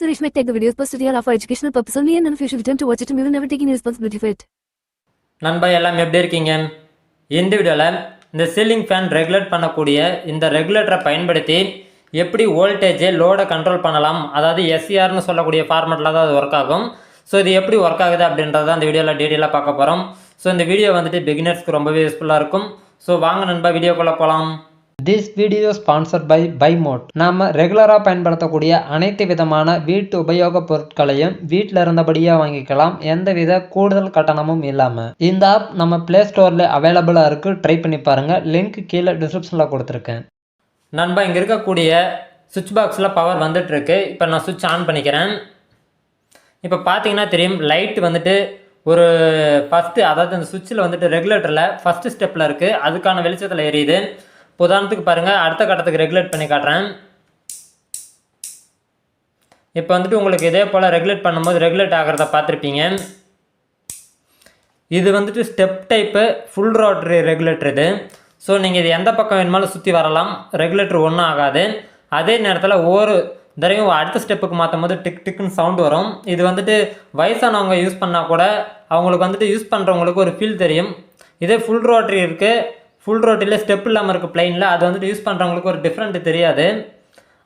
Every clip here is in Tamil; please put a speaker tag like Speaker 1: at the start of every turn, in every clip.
Speaker 1: Suresh might take the videos posted here are for educational purpose only and none you should attempt to watch it and we will never take any responsibility for it.
Speaker 2: நண்பா எல்லாம் எப்படி இருக்கீங்க? இந்த வீடியோவில் இந்த சீலிங் ஃபேன் ரெகுலேட் பண்ணக்கூடிய இந்த ரெகுலேட்டரை பயன்படுத்தி எப்படி வோல்டேஜை லோடை கண்ட்ரோல் பண்ணலாம் அதாவது எஸ்சிஆர்னு சொல்லக்கூடிய ஃபார்மெட்டில் தான் அது ஒர்க் ஆகும். ஸோ இது எப்படி ஒர்க் ஆகுது அப்படின்றத அந்த வீடியோவில் டீட்டெயிலாக பார்க்க போகிறோம் ஸோ இந்த வீடியோ வந்துட்டு பிகினர்ஸ்க்கு ரொம்பவே யூஸ்ஃபுல்லாக இருக்கும். ஸோ வாங்க நண்பா வீடியோக்குள்ளே போகலாம்
Speaker 3: திஸ் வீடியோ ஸ்பான்சர் பை பைமோட் நாம் ரெகுலராக பயன்படுத்தக்கூடிய அனைத்து விதமான வீட்டு உபயோகப் பொருட்களையும் வீட்டில் இருந்தபடியே வாங்கிக்கலாம். எந்தவித கூடுதல் கட்டணமும் இல்லாமல் இந்த ஆப் நம்ம ப்ளே ஸ்டோரில் அவைலபிளாக இருக்குது ட்ரை பண்ணி பாருங்கள் லிங்க் கீழே டிஸ்கிரிப்ஷனில் கொடுத்துருக்கேன்.
Speaker 2: நண்பா இங்கே இருக்கக்கூடிய சுவிட்ச் பாக்ஸில் பவர் வந்துட்டுருக்கு. இப்போ நான் சுவிட்ச் ஆன் பண்ணிக்கிறேன். இப்போ பார்த்தீங்கன்னா தெரியும் லைட் வந்துட்டு ஒரு ஃபஸ்ட்டு அதாவது அந்த சுவிட்சில் வந்துட்டு ரெகுலேட்டரில் ஃபஸ்ட்டு ஸ்டெப்பில் இருக்குது அதுக்கான வெளிச்சத்தில் எரியுது. இப்போ உதாரணத்துக்கு பாருங்கள் அடுத்த கட்டத்துக்கு ரெகுலேட் பண்ணி காட்டுறேன். இப்போ வந்துட்டு உங்களுக்கு இதே போல் ரெகுலேட் பண்ணும்போது ரெகுலேட் ஆகிறத பார்த்துருப்பீங்க. இது வந்துட்டு step type full rotary regulator இது. ஸோ நீங்கள் இது எந்த பக்கம் வேணுமாலும் சுற்றி வரலாம். ரெகுலேட்டர் ஒன்றும் ஆகாது. அதே நேரத்தில் ஒவ்வொரு தடவையும் அடுத்த ஸ்டெப்புக்கு மாற்றும் போது டிக் டிக்குன்னு சவுண்ட் வரும். இது வந்துட்டு வயசானவங்க யூஸ் பண்ணால் கூட அவங்களுக்கு வந்துட்டு யூஸ் பண்ணுறவங்களுக்கு ஒரு ஃபீல் தெரியும். இதே ஃபுல் ரோட்ரி இருக்குது ஃபுல் ரோட்டில் ஸ்டெப் இல்லாமல் இருக்குது பிளைனில் அது வந்துட்டு யூஸ் பண்ணுறவங்களுக்கு ஒரு டிஃப்ரெண்ட் தெரியாது.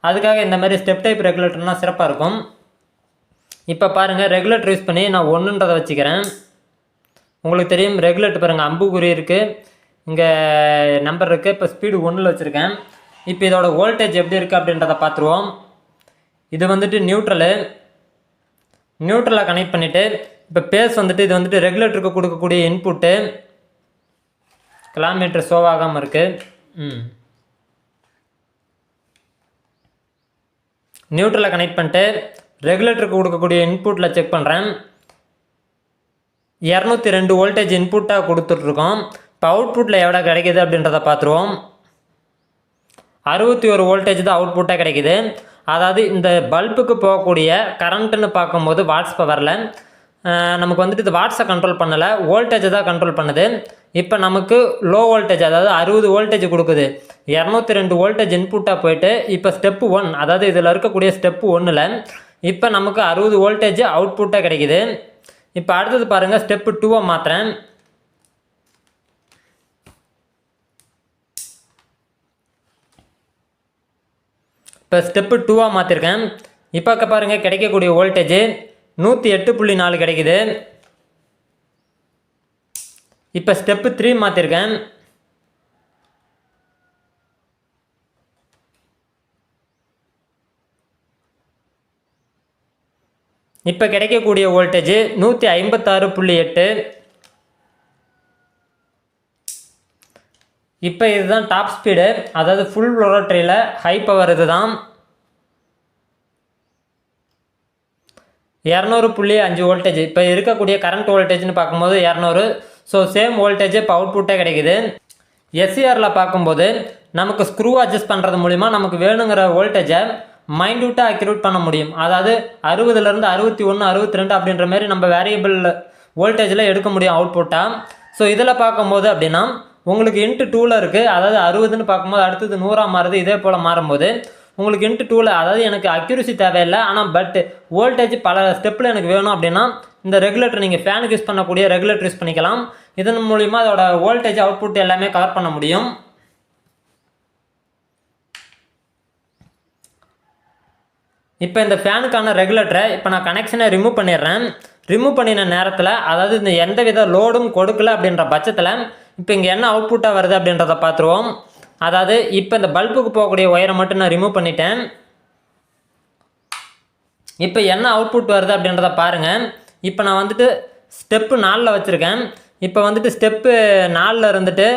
Speaker 2: அதுக்காக இந்த மாதிரி ஸ்டெப் டைப் ரெகுலேட்டர்னால் சிறப்பாக இருக்கும். இப்போ பாருங்கள் ரெகுலேட்டர் யூஸ் பண்ணி நான் ஒன்றுன்றதை வச்சுக்கிறேன். உங்களுக்கு தெரியும் ரெகுலேட்டர் பாருங்கள் அம்புக்குறி இருக்குது இங்கே நம்பர் இருக்குது இப்போ ஸ்பீடு ஒன்றில் வச்சுருக்கேன். இப்போ இதோட வோல்டேஜ் எப்படி இருக்குது அப்படின்றத பார்த்துருவோம். இது வந்துட்டு நியூட்ரலு நியூட்ரலாக கனெக்ட் பண்ணிவிட்டு இப்போ பேஸ் வந்துட்டு இது வந்துட்டு ரெகுலேட்டருக்கு கொடுக்கக்கூடிய இன்புட்டு கிலோமீட்டர் ஷோவாகாமல் ஆகாமல் இருக்குது ம். நியூட்ரலை கனெக்ட் பண்ணிட்டு ரெகுலேட்டருக்கு கொடுக்கக்கூடிய இன்புட்டில் செக் பண்ணுறேன் இரநூத்தி ரெண்டு வோல்டேஜ் இன்புட்டாக கொடுத்துட்ருக்கோம். இப்போ அவுட்புட்டில் எவ்வளோ கிடைக்கிது அப்படின்றத பார்த்துருவோம். அறுபத்தி ஒரு வோல்டேஜ் தான் அவுட்புட்டாக கிடைக்குது. அதாவது இந்த பல்புக்கு போகக்கூடிய கரண்ட்டுன்னு பார்க்கும்போது வாட்ஸ் பவரில் நமக்கு வந்துட்டு இது வாட்ஸை கண்ட்ரோல் பண்ணலை வோல்டேஜை தான் கண்ட்ரோல் பண்ணுது. இப்போ நமக்கு லோ வோல்டேஜ் அதாவது அறுபது வோல்டேஜ் கொடுக்குது. இரநூத்தி ரெண்டு வோல்டேஜ் இன்புட்டாக போயிட்டு இப்போ ஸ்டெப்பு ஒன் அதாவது இதில் இருக்கக்கூடிய ஸ்டெப்பு ஒன்றில் இப்போ நமக்கு அறுபது வோல்டேஜ் அவுட்புட்டாக கிடைக்குது. இப்போ அடுத்தது பாருங்கள் ஸ்டெப்பு டூவை மாற்றுறேன் இப்போ ஸ்டெப்பு டூவாக மாற்றிருக்கேன் இப்போ பாருங்கள் கிடைக்கக்கூடிய வோல்டேஜ் நூற்றி எட்டு புள்ளி நாலு கிடைக்குது. இப்போ ஸ்டெப்பு த்ரீ மாற்றிருக்கேன் இப்போ கிடைக்கக்கூடிய வோல்டேஜ் நூற்றி ஐம்பத்தாறு புள்ளி எட்டு. இப்போ இதுதான் டாப் ஸ்பீடு அதாவது ஃபுல் ரோட்டரியில் ஹை பவர் இதுதான். இரநூறு புள்ளி அஞ்சு வோல்டேஜ் இப்போ இருக்கக்கூடிய கரண்ட் வோல்டேஜ்னு பார்க்கும்போது இரநூறு. ஸோ சேம் வோல்டேஜ் இப்போ அவுட்புட்டே கிடைக்குது. எஸ்சிஆரில் பார்க்கும்போது நமக்கு ஸ்க்ரூ அட்ஜஸ்ட் பண்ணுறது மூலிமா நமக்கு வேணுங்கிற வோல்டேஜை மைண்ட்யூட்டாக அக்யூரேட் பண்ண முடியும். அதாவது அறுபதுலேருந்து அறுபத்தி ஒன்று அறுபத்தி ரெண்டு அப்படின்ற மாதிரி நம்ம வேரியபிள் வோல்டேஜில் எடுக்க முடியும் அவுட்புட்டாக ஸோ இதில் பார்க்கும்போது அப்படின்னா உங்களுக்கு இன்ட்டு டூவில் இருக்குது அதாவது அறுபதுன்னு பார்க்கும்போது அடுத்தது நூறாக மாறுது. இதே போல் மாறும்போது உங்களுக்கு இன்ட்டு டூவில் அதாவது எனக்கு அக்யூரசி தேவையில்லை ஆனால் பட் வோல்டேஜ் பல ஸ்டெப்பில் எனக்கு வேணும் அப்படின்னா இந்த ரெகுலேட்டர் நீங்கள் ஃபேனுக்கு யூஸ் பண்ணக்கூடிய ரெகுலேட்டர் யூஸ் பண்ணிக்கலாம். இதன் மூலிமா அதோட வோல்டேஜ் அவுட்புட் எல்லாமே கவர் பண்ண முடியும். இப்போ இந்த ஃபேனுக்கான ரெகுலேட்டரை இப்போ நான் கனெக்ஷனை ரிமூவ் பண்ணிடுறேன். ரிமூவ் பண்ணின நேரத்தில் அதாவது இந்த எந்த வித லோடும் கொடுக்கல அப்படின்ற பட்சத்தில் இப்போ இங்கே என்ன அவுட்புட்டாக வருது அப்படின்றத பார்த்துருவோம். அதாவது இப்போ இந்த பல்புக்கு போகக்கூடிய ஒயரை மட்டும் நான் ரிமூவ் பண்ணிட்டேன். இப்போ என்ன அவுட்புட் வருது அப்படின்றத பாருங்கள் இப்போ நான் வந்துட்டு ஸ்டெப்பு நாலில் வச்சுருக்கேன். இப்போ வந்துட்டு ஸ்டெப்பு நாலில் இருந்துட்டு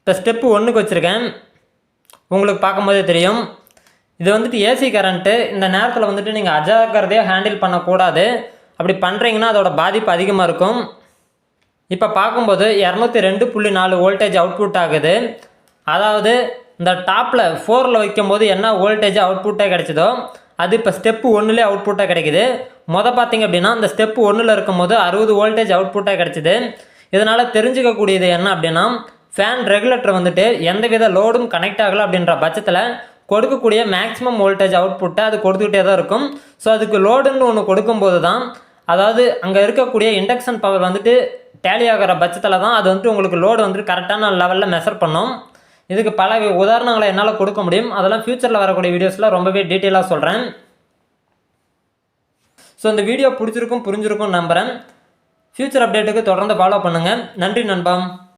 Speaker 2: இப்போ ஸ்டெப்பு ஒன்றுக்கு வச்சுருக்கேன். உங்களுக்கு பார்க்கும்போதே தெரியும். இது வந்துட்டு ஏசி கரண்ட்டு இந்த நேரத்தில் வந்துட்டு நீங்கள் அஜாக்கிரதையாக ஹேண்டில் பண்ணக்கூடாது. அப்படி பண்ணுறீங்கன்னா அதோட பாதிப்பு அதிகமாக இருக்கும். இப்போ பார்க்கும்போது இரநூத்தி ரெண்டு புள்ளி நாலு வோல்டேஜ் அவுட்புட் ஆகுது. அதாவது இந்த டாப்பில் ஃபோரில் வைக்கும்போது என்ன வோல்டேஜ் அவுட்புட்டாக கிடைச்சதோ அது இப்போ ஸ்டெப்பு ஒன்றுலேயே அவுட்புட்டாக கிடைக்குது. மொதல் பார்த்தீங்க அப்படின்னா அந்த ஸ்டெப்பு ஒன்றில் இருக்கும்போது அறுபது வோல்டேஜ் அவுட்புட்டாக கிடைச்சிது. இதனால் தெரிஞ்சுக்கக்கூடியது என்ன அப்படின்னா ஃபேன் ரெகுலேட்டர் வந்துட்டு எந்தவித லோடும் கனெக்ட் ஆகலை அப்படின்ற பட்சத்தில் கொடுக்கக்கூடிய மேக்ஸிமம் வோல்டேஜ் அவுட்புட்டை அது கொடுத்துக்கிட்டே தான் இருக்கும். ஸோ அதுக்கு லோடுன்னு ஒன்று கொடுக்கும்போது தான் அதாவது அங்கே இருக்கக்கூடிய இண்டக்ஷன் பவர் வந்துட்டு டேலி ஆகிற பட்சத்தில் தான் அது வந்துட்டு உங்களுக்கு லோடு வந்துட்டு கரெக்டான லெவலில் மெஷர் பண்ணும். இதுக்கு பல உதாரணங்களை என்னால் கொடுக்க முடியும். அதெல்லாம் ஃப்யூச்சரில் வரக்கூடிய வீடியோஸில் ரொம்பவே டீட்டெயிலாக சொல்கிறேன் ஸோ இந்த வீடியோ பிடிச்சிருக்கும் புரிஞ்சிருக்கும் நம்புகிறேன் ஃப்யூச்சர் அப்டேட்டுக்கு தொடர்ந்து ஃபாலோ பண்ணுங்கள் நன்றி நண்பா